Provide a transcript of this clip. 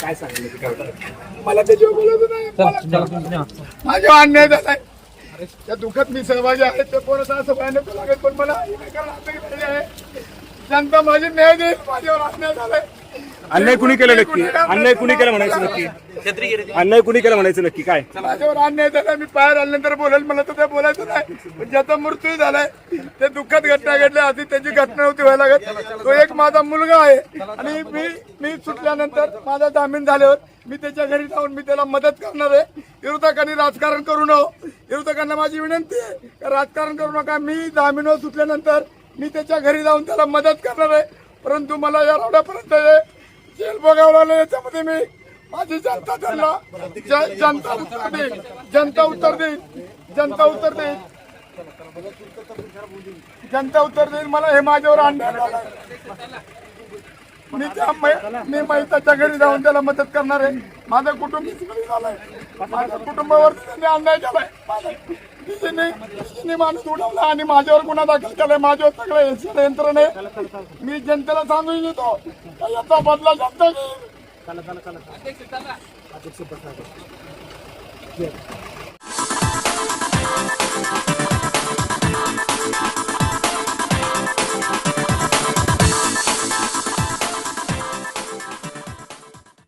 काय सांगितलं मला त्याच्यावर बोलत नाही. माझ्या अन्याय झालाय. त्या दुःखात मी सहभागी आहे. ते कोणाचा असं व्हायला नको लागेल पण मला जनता माझी न्याय देईल. माझ्यावर अन्याय झालाय. अन्याय कुणी केलं नक्की? अन्याय कुणी केलं म्हणायचं नक्की? अन्याय कुणी केलं म्हणायचं नक्की? काय? माझ्यावर अन्याय झाला मी बाहेर आल्यानंतर बोलेल मला तर ते बोलायचं नाही. पण ज्याचा मृत्यू झालाय ते दुःखात घटना घडल्या आधी त्याची घटना होती व्हायला लागत. तो एक माझा मुलगा आहे. आणि मी मी सुटल्यानंतर माझा जामीन झाल्यावर मी त्याच्या घरी जाऊन मी त्याला मदत करणार आहे. विरोधकांनी राजकारण करू नये विरोधकांना माझी विनंती आहे राजकारण करू नका. मी जामीनवर सुटल्यानंतर मी त्याच्या घरी जाऊन त्याला मदत करणार आहे. परंतु मला या रावड्यापर्यंत हे जेल याच्यामध्ये मी. माझी जनता त्यांना जनता उत्तर देईल. जनता उत्तर देईल. जनता उत्तर देईल. जनता उत्तर देईल मला हे माझ्यावर आणणार मी त्या मै- मी मैताच्या घरी जाऊन त्याला मदत करणार आहे. माझं कुटुंब झालंय. माझ्या कुटुंबावर त्यांनी अन्याय झालाय माझ्या- माणूस उडवला आणि माझ्यावर गुन्हा दाखल केलाय. माझ्यावर सगळं हे यंत्रणे आहे मी जनतेला सांगू इच्छितो का याचा बदला जनता घेईल